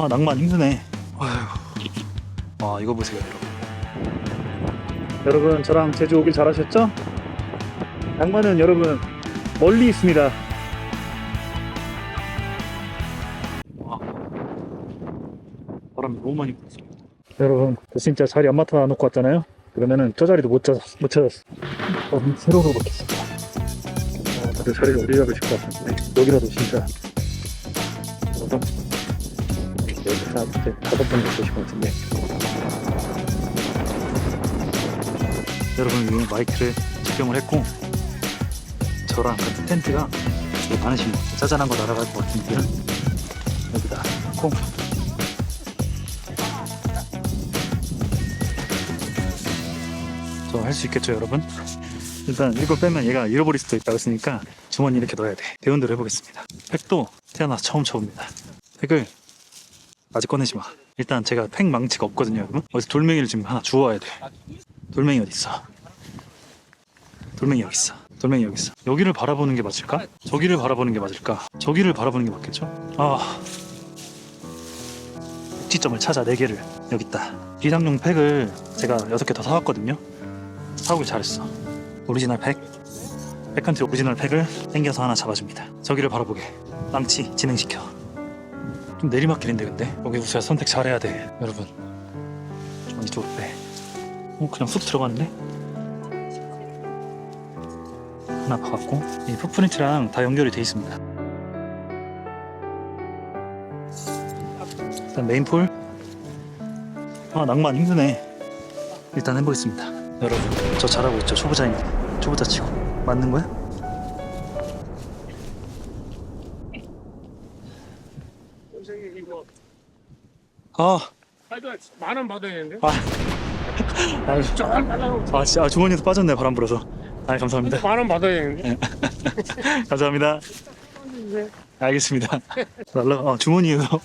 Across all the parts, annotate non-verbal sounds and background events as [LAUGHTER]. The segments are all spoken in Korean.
아 낭만 힘드네. 아휴. 와 이거 보세요 여러분. 여러분 저랑 제주 오길 잘하셨죠? 낭만은 여러분 멀리 있습니다. 와 바람이 너무 많이 불었어. 여러분 저 진짜 자리 안 맡아 놓고 왔잖아요? 그러면은 저 자리도 못 찾았어 못 찾았어. 어, 새로로 바뀌었어 어, 다들 자리를 어디 잡으실 것 같은데 여기라도 진짜. 여섯 한 이제 다섯 번 정도 되실 것 같은데. 여러분 위에 마이크를 착용을 했고 저랑 같은 텐트가 되게 많으신 분 짜잔한 거 날아갈 것 같은 분들은 여기다 놓고. 저 할 수 있겠죠 여러분? 일단 이거 빼면 얘가 잃어버릴 수도 있다고 했으니까 주머니 이렇게 넣어야 돼. 배운 대로 해보겠습니다. 팩도 태어나서 처음 쳐봅니다. 팩을 아직 꺼내지 마. 일단 제가 팩 망치가 없거든요 여러분. 어디서 돌멩이를 지금 하나 주워야 돼 돌멩이 어디 있어? 돌멩이 여기 있어. 돌멩이 여기 있어. 여기를 바라보는 게 맞을까? 저기를 바라보는 게 맞을까? 저기를 바라보는 게 맞겠죠? 아. 꼭지점을 찾아 4개를. 여기 있다. 비상용 팩을 제가 6개 더 사왔거든요. 사오길 잘했어. 오리지널 팩. 백컨트리 오리지널 팩을 당겨서 하나 잡아줍니다. 저기를 바라보게. 망치 진행시켜 좀 내리막길인데 근데. 여기 우선 선택 잘해야 돼. 여러분. 좀 이쪽으로. 빼 어, 그냥 쑥 들어갔네? 하나 박았고. 이 풋프린트랑 다 연결이 돼 있습니다. 일단 메인폴. 아 낭만 힘드네. 일단 해보겠습니다. 여러분 저 잘하고 있죠? 초보자입니다 초보자 치고. 맞는 거야? 아, 하여튼 만원 받아야 되는데? 아, [LAUGHS] 아, 쫙 아, 진짜 아, 주머니에서 빠졌네 바람 불어서. 아 감사합니다. 만원 받아야 되는데? [LAUGHS] 감사합니다. 알겠습니다. 날라 어, 주머니에서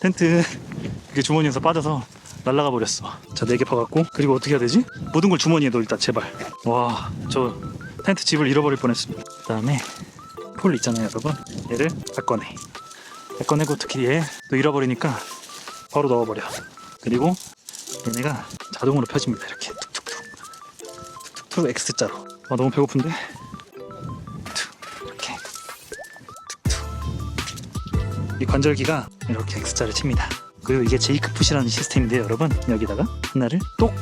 텐트 이게 주머니에서 빠져서 날라가 버렸어. 자 네 개 파갖고 그리고 어떻게 해야 되지? 모든 걸 주머니에 넣어 일단 제발. 와 저 텐트 집을 잃어버릴 뻔했습니다. 그 다음에 폴 있잖아요 여러분. 얘를 다 꺼내. 다 꺼내고 특히 얘 또 잃어버리니까 바로 넣어버려. 그리고 얘네가 자동으로 펴집니다 이렇게. 툭툭툭 툭툭툭 X자로. 아 너무 배고픈데? 툭. 이렇게. 툭툭. 이 관절기가 이렇게 X자를 칩니다. 그리고 이게 제이크 푸시라는 시스템인데요 여러분. 여기다가 하나를 똑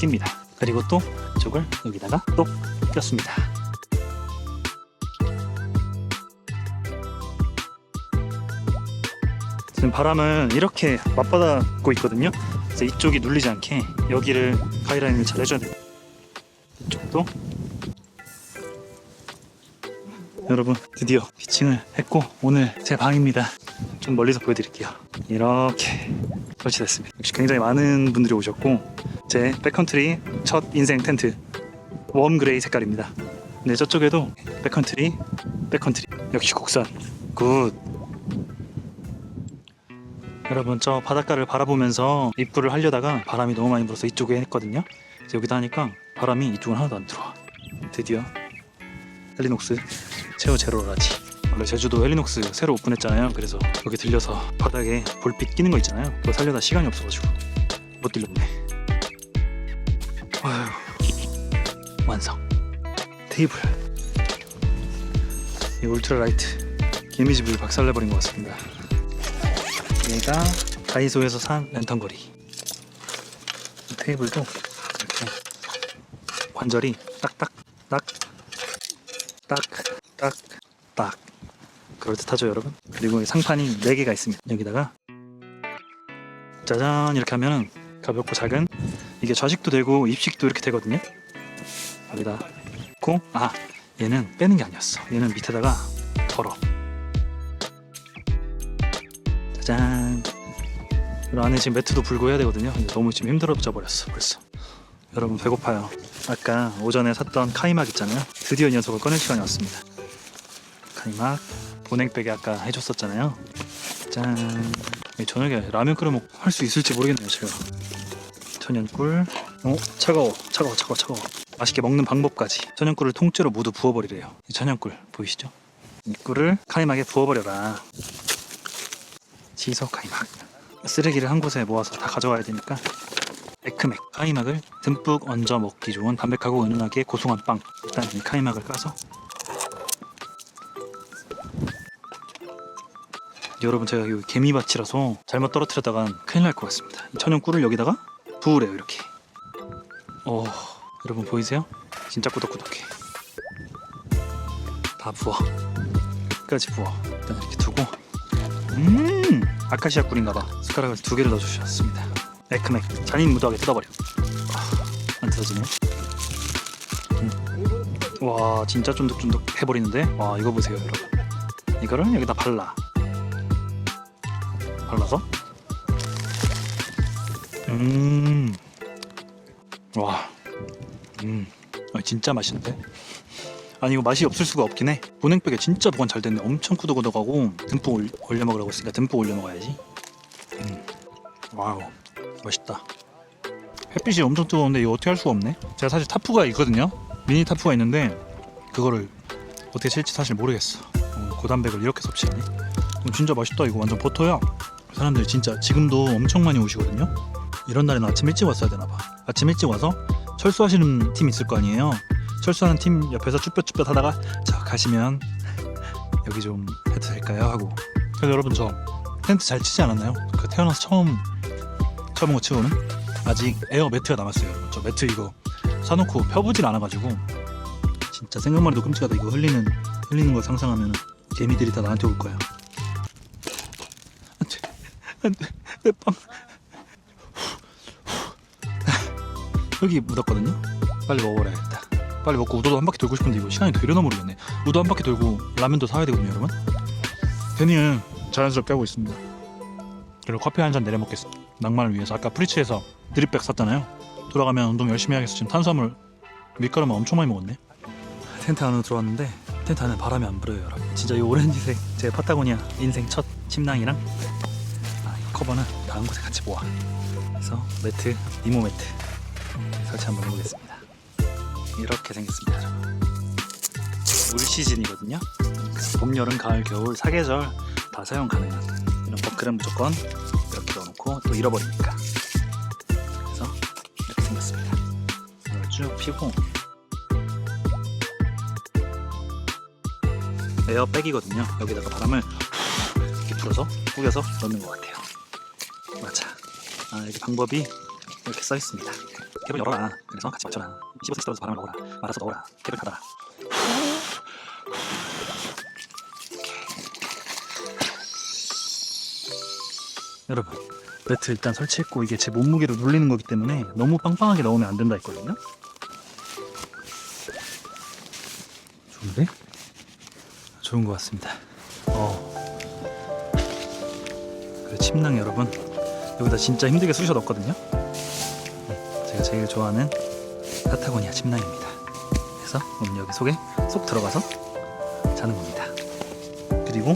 낍니다. 그리고 또 이쪽을 여기다가 똑 꼈습니다 지금 바람은 이렇게 맞받아 고 있거든요. 그래서 이쪽이 눌리지 않게 여기를 가이라인을 잘 해줘야 돼요 이쪽도. 여러분 드디어 피칭을 했고 오늘 제 방입니다. 좀 멀리서 보여드릴게요. 이렇게 설치됐습니다. 역시 굉장히 많은 분들이 오셨고 제 백컨트리 첫 인생 텐트 웜 그레이 색깔입니다. 네 저쪽에도 백컨트리 백컨트리. 역시 국산. 굿 여러분 저 바닷가를 바라보면서 입구를 하려다가 바람이 너무 많이 불어서 이쪽에 했거든요. 그래서 여기다 하니까 바람이 이쪽은 하나도 안 들어와. 드디어 헬리녹스 체어 제로라지. 원래 제주도 헬리녹스 새로 오픈했잖아요. 그래서 여기 들려서 바닥에 볼빛 끼는 거 있잖아요. 그거 살려다 시간이 없어가지고 못 들렸네. 아휴 완성. 테이블. 이 울트라 라이트 개미집을 박살내버린 것 같습니다 얘가 다이소에서 산 랜턴거리. 이 테이블도 이렇게 관절이 딱딱 딱 딱딱딱. 그럴듯하죠 여러분? 그리고 이 상판이 4개가 있습니다. 여기다가 짜잔! 이렇게 하면 가볍고 작은 이게 좌식도 되고 입식도 이렇게 되거든요. 여기다 놓고 아 얘는 빼는 게 아니었어. 얘는 밑에다가 덜어 짜잔. 그리고 안에 지금 매트도 불고 해야 되거든요. 너무 지금 힘들어져 버렸어 벌써. 여러분 배고파요. 아까 오전에 샀던 카이막 있잖아요. 드디어 이 녀석을 꺼낼 시간이 왔습니다. 카이막 보냉백에 아까 해줬었잖아요. 짠이 저녁에 라면 끓여 먹고 할수 있을지 모르겠네요 제가. 천연꿀. 어 차가워. 차가워 차가워 차가워. 맛있게 먹는 방법까지. 천연꿀을 통째로 모두 부어버리래요. 이 천연꿀 보이시죠? 이 꿀을 카이막에 부어버려라 지석 카이막. 쓰레기를 한 곳에 모아서 다 가져와야 되니까. 에크맥. 카이막을 듬뿍 얹어 먹기 좋은 담백하고 은은하게 고소한 빵. 일단 이 카이막을 까서. 여러분 제가 여기 개미밭이라서 잘못 떨어뜨렸다간 큰일 날 것 같습니다. 이 천연 꿀을 여기다가 부으래요 이렇게. 어 여러분 보이세요? 진짜 꾸덕꾸덕해. 다 부어. 끝까지 부어. 일단 이렇게 두고. 음 아카시아 꿀인가봐 숟가락을 두 개를 넣어주셨습니다. 에크맥 잔인 무도하게 뜯어버려. 아, 안 뜯어지네. 음. 와 진짜 쫀득쫀득 해버리는데? 와 이거 보세요 여러분. 이거를 여기다 발라. 발라서? 음. 음와. 음. 아, 진짜 맛있는데 아니 이거 맛이 없을 수가 없긴 해. 보냉백에 진짜 보관 잘 됐네. 엄청 꾸덕꾸덕하고 듬뿍 올- 올려 먹으라고 했으니까 듬뿍 올려 먹어야지. 음. 와우. 맛있다. 햇빛이 엄청 뜨거운데 이거 어떻게 할 수가 없네? 제가 사실 타프가 있거든요? 미니 타프가 있는데 그거를 어떻게 칠지 사실 모르겠어. 어, 고단백을 이렇게 섭취하네 어, 진짜 맛있다. 이거 완전 버터야. 사람들이 진짜 지금도 엄청 많이 오시거든요? 이런 날에는 아침 일찍 왔어야 되나 봐. 아침 일찍 와서 철수하시는 팀 있을 거 아니에요 철수하는 팀 옆에서 쭈뼛쭈뼛 하다가 자 가시면 여기 좀 해도 될까요? 하고. 그래서 여러분 저 텐트 잘 치지 않았나요? 그 태어나서 처음 처음 거 치고는 아직 에어 매트가 남았어요. 저 매트 이거 사놓고 펴보질 않아가지고 진짜 생각만 해도 끔찍하다. 이거 흘리는 흘리는 거 상상하면 개미들이 다 나한테 올 거야. 안돼 안돼 내빵. 여기 묻었거든요? 빨리 먹어버려야겠다 빨리 먹고 우도도 한 바퀴 돌고 싶은데 이거 시간이 되려나 모르겠네. 우도 한 바퀴 돌고 라면도 사야 되거든요 여러분. 데니는 자연스럽게 하고 있습니다. 그리고 커피 한 잔 내려 먹겠습니다. 낭만을 위해서. 아까 프리츠에서 드립백 샀잖아요. 돌아가면 운동 열심히 하겠어. 지금 탄수화물 밀가루만 엄청 많이 먹었네. 텐트 안으로 들어왔는데 텐트 안에 바람이 안 불어요 여러분. 진짜 이 오렌지색 제 파타고니아 인생 첫 침낭이랑 아, 이 커버는 다음 곳에 같이 모아. 그래서 매트 니모 매트. 설치 한번 해보겠습니다 이렇게 생겼습니다. 올 시즌이거든요. 봄, 여름, 가을, 겨울 사계절 다 사용 가능한 이런 버클은 무조건 이렇게 넣어놓고 또 잃어버리니까. 그래서 이렇게 생겼습니다. 쭉 피고 에어백이거든요. 여기다가 바람을 이렇게 불어서 꾸겨서 넣는 것 같아요. 맞아. 아 여기 방법이 이렇게 써 있습니다 캡을 열어라. 그래서 같이 맞춰라. 15cm 떨어서 바람을 넣어라. 말아서 넣어라. 캡을 닫아라. 여러분 매트 일단 설치했고 이게 제 몸무게로 눌리는 거기 때문에 너무 빵빵하게 넣으면 안 된다 했거든요. 좋은데? 좋은 것 같습니다. 어. 그리고 침낭 여러분 여기다 진짜 힘들게 쑤셔 넣었거든요. 음, 제일 좋아하는 파타고니아 침낭입니다 그래서 오늘 여기 속에 쏙 들어가서 자는 겁니다 그리고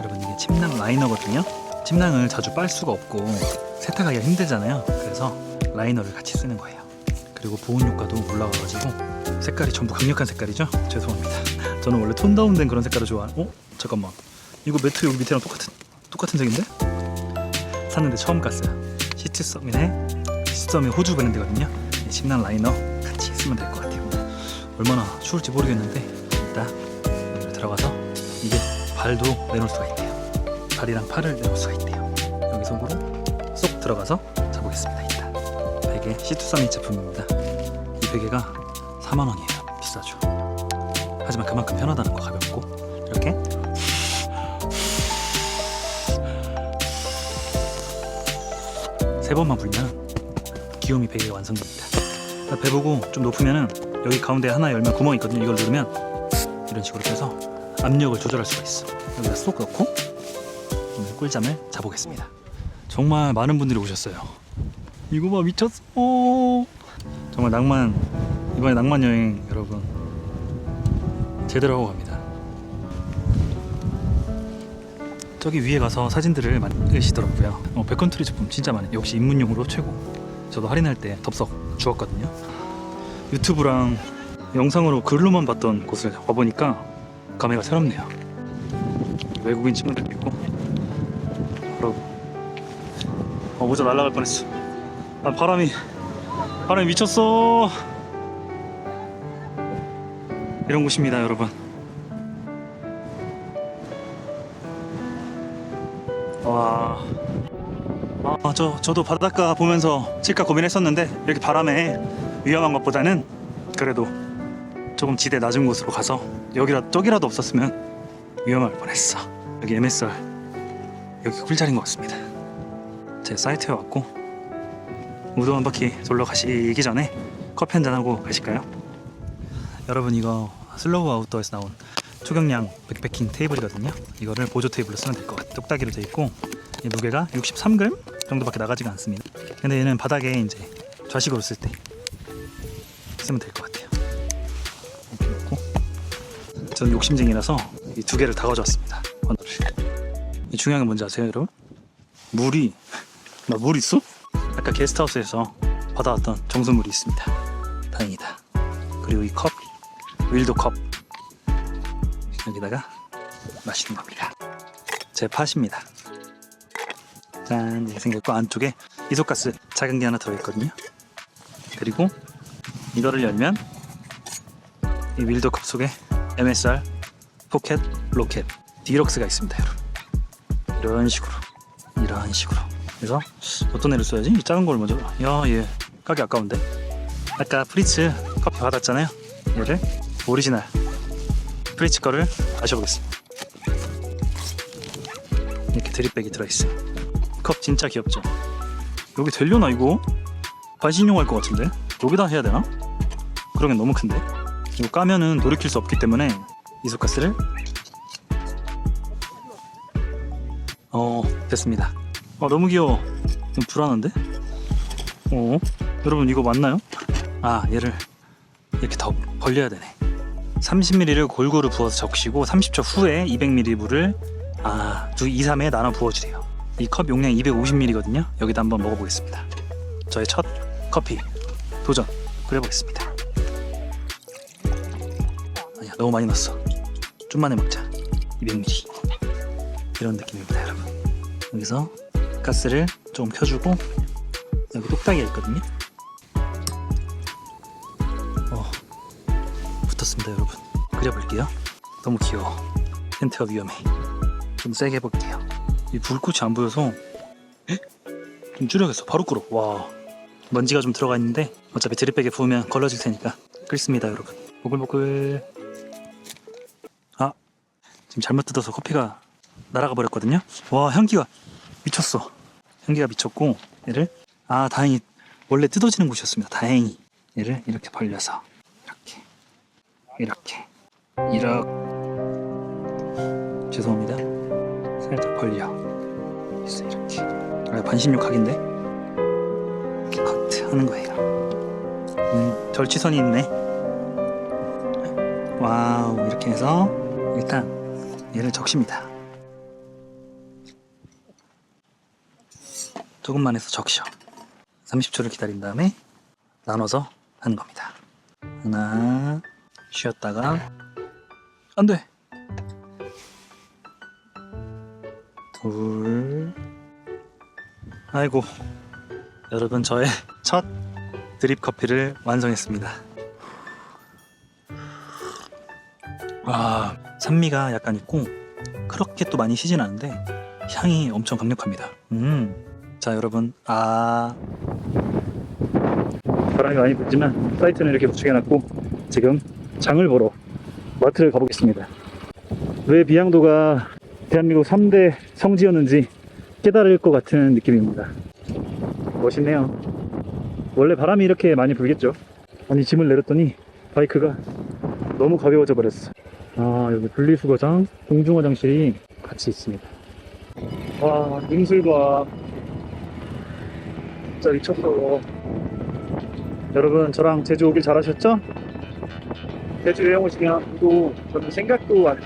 여러분 이게 침낭 라이너거든요 침낭을 자주 빨 수가 없고 세탁하기가 힘들잖아요. 그래서 라이너를 같이 쓰는 거예요. 그리고 보온 효과도 올라가가지고 색깔이 전부 강력한 색깔이죠. 죄송합니다. [LAUGHS] 저는 원래 톤 다운된 그런 색깔을 좋아하는. 어? 잠깐만. 이거 매트 여기 밑에랑 똑같은 똑같은 색인데? 샀는데 처음 깠어요. 시트 서밋의 서밋 호주 브랜드거든요. 이 침낭 라이너 같이 쓰면 될 것 같아요. 얼마나 추울지 모르겠는데 일단 여기로 들어가서 이게 발도 내놓을 수가 있대요. 발이랑 팔을 내놓을 수가 있대요. 여기 속으로 쏙 들어가서 자보겠습니다. 이따 베개 시투서밋 제품입니다. 이 베개가 4만 원이에요. 비싸죠. 하지만 그만큼 편하다는 거 가볍고 이렇게 세 번만 불면 귀요미 베개가 완성됩니다. 배 보고 좀 높으면은 여기 가운데 하나 열면 구멍이 있거든요. 이걸 누르면 이런 식으로 해서 압력을 조절할 수가 있어. 여기다 쏙 넣고 오늘 꿀잠을 자보겠습니다. 정말 많은 분들이 오셨어요. 이거 봐 미쳤어. 정말 낭만 이번에 낭만 여행 여러분 제대로 하고 갑니다. 저기 위에 가서 사진들을 만드시더라고요. 어, 백컨트리 제품 진짜 많아요. 역시 입문용으로 최고. 저도 할인할 때 덥석 주었거든요. 유튜브랑 영상으로 글로만 봤던 곳을 와보니까 감회가 새롭네요. 외국인 친구들도 있고 바로 어, 모자 날아갈 뻔했어. 아, 바람이 바람이 미쳤어. 이런 곳입니다, 여러분. 저 저도 바닷가 보면서 칠까 고민했었는데 이렇게 바람에 위험한 것보다는 그래도 조금 지대 낮은 곳으로 가서 여기라 저기라도 없었으면 위험할 뻔했어. 여기 MSR 여기 꿀자리인 것 같습니다. 제 사이트에 왔고 우도 한 바퀴 돌러 가시기 전에 커피 한잔 하고 가실까요? 여러분 이거 슬로우 아웃도어에서 나온 초경량 백패킹 테이블이거든요. 이거를 보조 테이블로 쓰면 될 것 같아요. 뚝딱이로 돼 있고 이 무게가 63g 정도밖에 나가지가 않습니다. 근데 얘는 바닥에 이제 좌식으로 쓸 때 쓰면 될 것 같아요. 이렇게 놓고 저는 욕심쟁이라서 이 두 개를 다 가져왔습니다. 이 중요한 게 뭔지 아세요, 여러분? 물이 나 물 있어? 아까 게스트하우스에서 받아왔던 정수물이 있습니다. 다행이다. 그리고 이 컵, 윌도 컵 여기다가 마시는 겁니다. 제 팥입니다. 짠 이렇게 생겼고 안쪽에 이소가스 작은 게 하나 들어있거든요. 그리고 이거를 열면 이 윌도 컵 속에 MSR 포켓 로켓 디럭스가 있습니다, 여러분. 이런 식으로 이런 식으로 그래서 어떤 애를 써야지? 이 작은 걸 먼저 야얘 까기 아까운데 아까 프리츠 커피 받았잖아요 얘를 오리지널 프리츠 거를 마셔보겠습니다 이렇게 드립백이 들어있어요 컵 진짜 귀엽죠 여기 되려나 이거? 반신용 할 것 같은데 여기다 해야 되나? 그러긴 너무 큰데 이거 까면은 돌이킬 수 없기 때문에 이소가스를 어 됐습니다 아 너무 귀여워 좀 불안한데? 어 여러분 이거 맞나요? 아 얘를 이렇게 더 벌려야 되네 30ml를 골고루 부어서 적시고 30초 후에 200ml 물을 아, 두 2, 3에 나눠 부어주래요 이 컵 용량 250ml거든요. 여기다 한번 먹어보겠습니다. 저의 첫 커피 도전 그려보겠습니다. 아니야 너무 많이 넣었어. 좀만에 먹자. 200ml 이런 느낌입니다 여러분. 여기서 가스를 좀 켜주고 여기 똑딱이가 있거든요. 어, 붙었습니다 여러분. 그려볼게요. 너무 귀여워. 텐트가 위험해. 좀 세게 해볼게요 이 불꽃이 안 보여서 헉? 좀 줄여야겠어. 바로 끓어. 와. 먼지가 좀 들어가 있는데 어차피 드립백에 부으면 걸러질 테니까. 끓습니다 여러분. 보글보글. 아 지금 잘못 뜯어서 커피가 날아가 버렸거든요. 와 향기가 미쳤어. 향기가 미쳤고 얘를? 아 다행히 원래 뜯어지는 곳이었습니다. 다행히. 얘를 이렇게 벌려서 이렇게 이렇게 이렇게. 죄송합니다. 살짝 벌려 있어 이렇게. 아, 반신욕 각인데 이렇게 커트 하는 거예요. 음, 절취선이 있네. 와우 이렇게 해서 일단 얘를 적십니다. 조금만 해서 적셔. 30초를 기다린 다음에 나눠서 하는 겁니다. 하나 쉬었다가 안돼. 둘 아이고 여러분 저의 첫 드립 커피를 완성했습니다. 와 산미가 약간 있고 그렇게 또 많이 시진 않은데 향이 엄청 강력합니다. 음. 자 여러분 아. 바람이 많이 불지만 사이트는 이렇게 구축해놨고 지금 장을 보러 마트를 가보겠습니다. 왜 비양도가 대한민국 3대 성지였는지 깨달을 것 같은 느낌입니다 멋있네요 원래 바람이 이렇게 많이 불겠죠 아니 짐을 내렸더니 바이크가 너무 가벼워져 버렸어 아 여기 분리수거장 공중화장실이 같이 있습니다 와 임술과 진짜 미쳤어. 여러분 저랑 제주 오길 잘하셨죠? 제주 여행 오시면 우도 저는 생각도 안.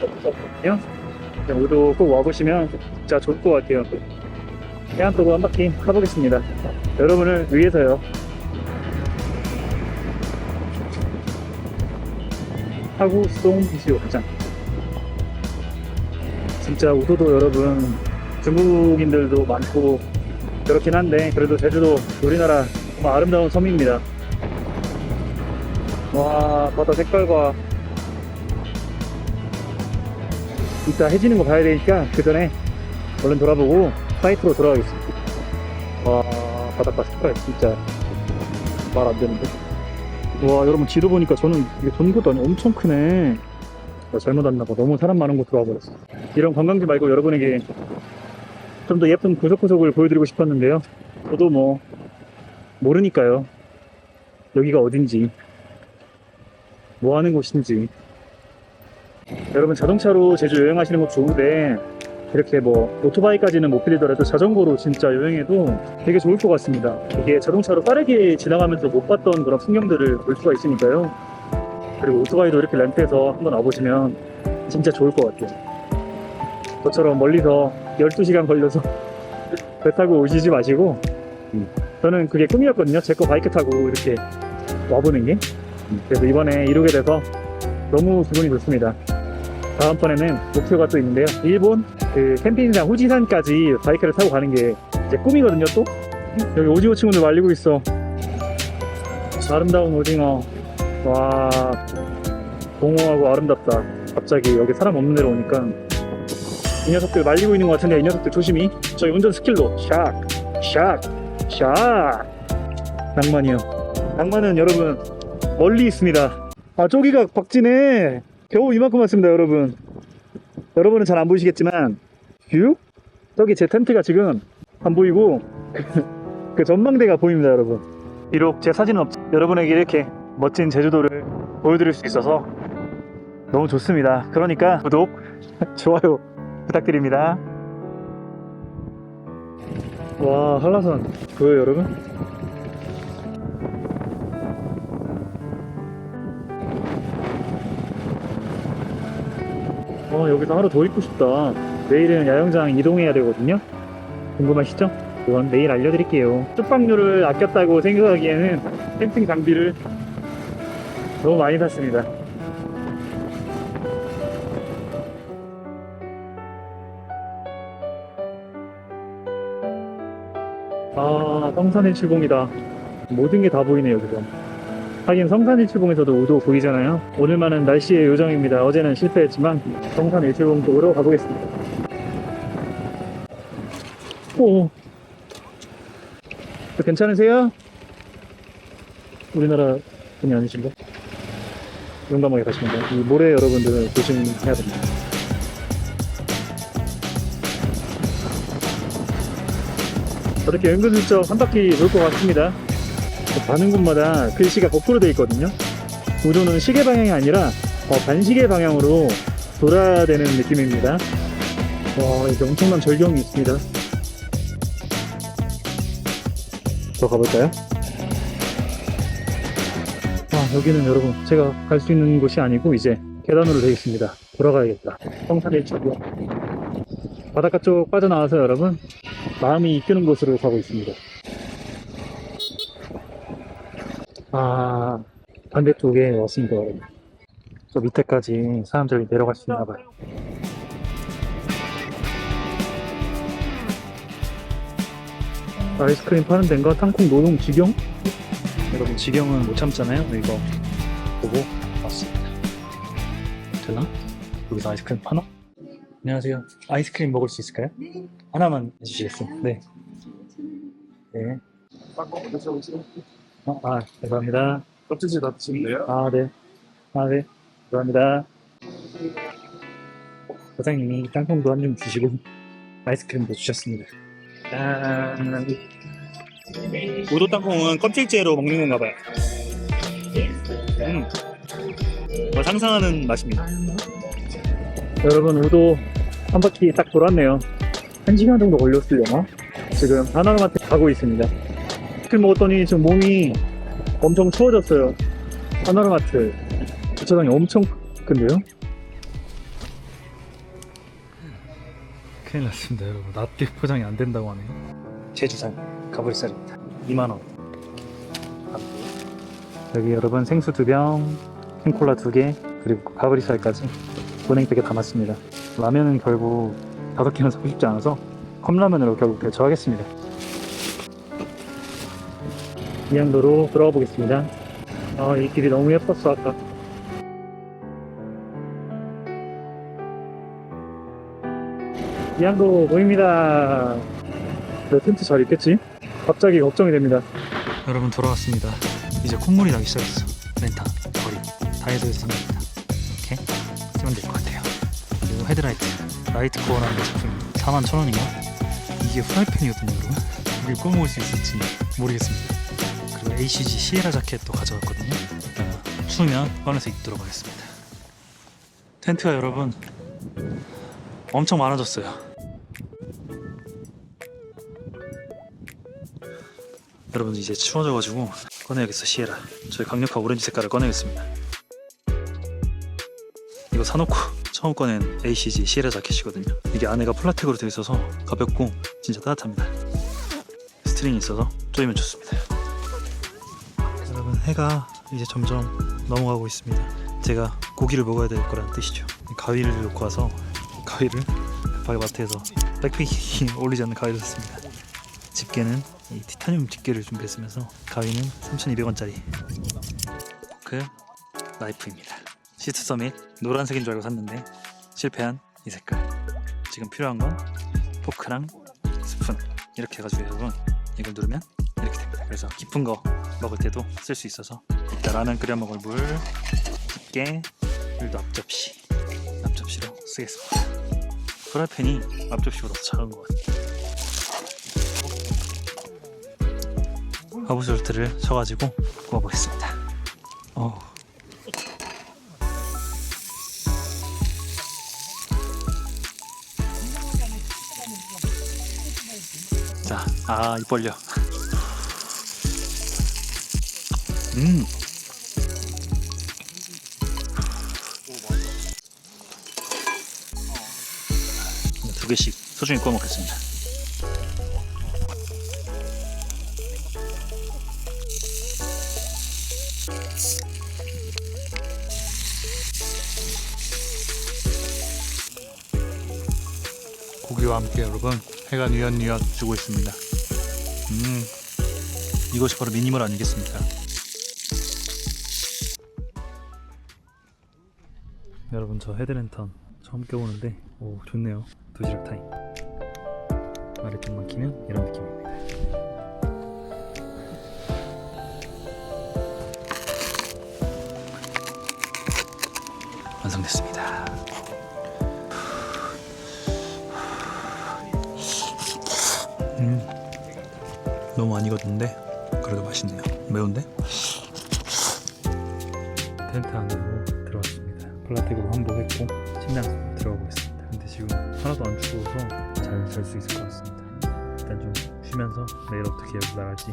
근데 우도 꼭 와보시면 진짜 좋을 것 같아요. 해안도로 한 바퀴 가보겠습니다. 여러분을 위해서요. 하구송 비수욕장. 진짜 우도도 여러분 중국인들도 많고 그렇긴 한데 그래도 제주도 우리나라 정말 아름다운 섬입니다. 와 바다 색깔과 이따 해지는 거 봐야 되니까 그 전에 얼른 돌아보고 사이트로 돌아가겠습니다. 와 바닷가 색깔 진짜 말 안 되는데. 와 여러분 지도 보니까 저는 이게 아니고 엄청 크네. 나 잘못 왔나봐. 너무 사람 많은 곳으로 와버렸어. 이런 관광지 말고 여러분에게 좀 더 예쁜 구석구석을 보여드리고 싶었는데요. 저도 뭐 모르니까요. 여기가 어딘지 뭐 하는 곳인지 여러분 자동차로 제주 여행하시는 것 좋은데 이렇게 뭐 오토바이까지는 못 빌리더라도 자전거로 진짜 여행해도 되게 좋을 것 같습니다. 이게 자동차로 빠르게 지나가면서 못 봤던 그런 풍경들을 볼 수가 있으니까요. 그리고 오토바이도 이렇게 렌트해서 한번 와보시면 진짜 좋을 것 같아요. 저처럼 멀리서 12시간 걸려서 [LAUGHS] 배 타고 오시지 마시고 저는 그게 꿈이었거든요. 제 거 바이크 타고 이렇게 와보는 게. 그래서 이번에 이루게 돼서 너무 기분이 좋습니다. 다음번에는 목표가 또 있는데요. 일본 그 캠핑장 후지산까지 바이크를 타고 가는 게 이제 꿈이거든요. 또 여기 오징어 친구들 말리고 있어. 아름다운 오징어. 와 공허하고 아름답다. 갑자기 여기 사람 없는 데로 오니까 이 녀석들 말리고 있는 것 같은데 이 녀석들 조심히. 저희 운전 스킬로 샥, 샥, 샥. 낭만이요. 낭만은 여러분 멀리 있습니다. 아 쪼기가 박지네. 겨우 이만큼 왔습니다, 여러분. 여러분은 잘 안 보이시겠지만, 뷰? 저기 제 텐트가 지금 안 보이고, 그, [LAUGHS] 그 전망대가 보입니다, 여러분. 비록 제 사진은 없, 여러분에게 이렇게 멋진 제주도를 보여드릴 수 있어서 너무 좋습니다. 그러니까 구독, [LAUGHS] 좋아요 부탁드립니다. 와, 한라산. 보여요, 여러분? 어, 여기서 하루 더 있고 싶다. 내일은 야영장 이동해야 되거든요. 궁금하시죠? 그건 내일 알려드릴게요. 숙박료를 아꼈다고 생각하기에는 캠핑 장비를 너무 많이 샀습니다. 아, 성산일출봉이다. 모든 게 다 보이네요, 여기서. 하긴 성산 일출봉에서도 우도 보이잖아요. 오늘만은 날씨의 요정입니다. 어제는 실패했지만 성산 일출봉 쪽으로 가보겠습니다. 오, 저 괜찮으세요? 우리나라 분이 아니신가? 용감하게 가시면 돼요. 이 모래 여러분들은 조심해야 됩니다. 저렇게 은근슬쩍 한 바퀴 돌 것 같습니다. 가는 곳마다 글씨가 거꾸로 되어 있거든요. 우도는 시계 방향이 아니라 어, 반시계 방향으로 돌아야 되는 느낌입니다. 와, 이게 엄청난 절경이 있습니다. 더 가볼까요? 아, 여기는 여러분, 제가 갈 수 있는 곳이 아니고 이제 계단으로 되어 있습니다. 돌아가야겠다. 성산일출이요. 바닷가 쪽 빠져나와서 여러분, 마음이 이끄는 곳으로 가고 있습니다. 아, 반대쪽에 왔습니다. 저 밑에까지 사람들이 내려갈 수 있나 봐요. 아이스크림 파는 데인가? 땅콩 노동 직영? 여러분, 직영은 못 참잖아요? 이거 보고 왔습니다. 되나? 여기서 아이스크림 파나? 안녕하세요. 아이스크림 먹을 수 있을까요? 하나만 해주시겠어요? 네. 네. 어, 아, 감사합니다. 껍질째 다 드시는데요? 아, 네. 아, 네. 감사합니다. 사장님이 땅콩도 한 점 주시고 아이스크림도 주셨습니다. 짠. 우도 땅콩은 껍질째로 먹는 건가 봐요. 음. 뭐 상상하는 맛입니다. 여러분, 우도 한 바퀴 딱 돌았네요. 한 시간 정도 걸렸으려나? 지금 하나마트 가고 있습니다. 아이스크림 먹었더니 지금 몸이 엄청 추워졌어요. 하나로마트. 주차장이 엄청 큰데요? 큰일 났습니다 여러분. 납기 포장이 안 된다고 하네요. 제주산 가브리살입니다. 2만원. 여기 여러분 생수 2병 캔콜라 2개 그리고 가브리살까지 은행백에 담았습니다. 라면은 결국 5개는 사고 싶지 않아서 컵라면으로 결국 대처하겠습니다 이양도로 들어가 보겠습니다. 아, 이 길이 너무 예뻤어, 아까. 이 양도 보입니다. 내 텐트 잘 있겠지? 갑자기 걱정이 됩니다. 여러분 돌아왔습니다. 이제 콧물이 나기 시작했어. 렌타, 거리, 다이소에서 산 겁니다. 이렇게 쓰면 될 것 같아요. 그리고 헤드라이트, 라이트 코어라는 제품 4만 천 원인가? 이게 프라이팬이거든요, 여러분. 이걸 꺼먹을 수 있을지 모르겠습니다. ACG 시에라 자켓도 가져왔거든요. 추우면 꺼내서 입도록 하겠습니다. 텐트가 여러분 엄청 많아졌어요. 여러분 이제 추워져가지고 꺼내야겠어 시에라. 저희 강력한 오렌지 색깔을 꺼내겠습니다. 이거 사놓고 처음 꺼낸 ACG 시에라 자켓이거든요. 이게 안에가 플라텍으로 되어 있어서 가볍고 진짜 따뜻합니다. 스트링이 있어서 쪼이면 좋습니다. 해가 이제 점점 넘어가고 있습니다. 제가 고기를 먹어야 될 거란 뜻이죠. 가위를 놓고 와서 가위를 급하게 마트에서 백패킹 [LAUGHS] 올리지 않는 가위를 샀습니다. 집게는 이 티타늄 집게를 준비했으면서 가위는 3,200원짜리 포크 나이프입니다. 시트 서밋 노란색인 줄 알고 샀는데 실패한 이 색깔. 지금 필요한 건 포크랑 스푼 이렇게 해가지고 여러분 이걸 누르면 이렇게 됩니다. 그래서 깊은 거 먹을 때도 쓸 수 있어서 이따 라면 끓여 먹을 물, 집게, 그리고 앞접시, 앞접시로 쓰겠습니다. 프라이팬이 앞접시보다 더 작은 것 같아요. 하부솔트를 쳐가지고 구워보겠습니다. 어. 자, 아, 입 벌려. 음. 두 개씩 소중히 구워 먹겠습니다. 고기와 함께 여러분 해가 뉘엿뉘엿 주고 있습니다. 음, 이것이 바로 미니멀 아니겠습니까? 여러분 저 헤드랜턴 처음 껴보는데 오 좋네요. 도시락 타임. 아래쪽만 키면 이런 느낌입니다. 완성됐습니다. 음 너무 안 익었는데 그래도 맛있네요. 매운데? 텐트 안으로 플라텍으로 환복했고 침낭 속으로 들어가 보겠습니다. 근데 지금 하나도 안 추워서 잘 잘 수 있을 것 같습니다. 일단 좀 쉬면서 내일 어떻게 나갈지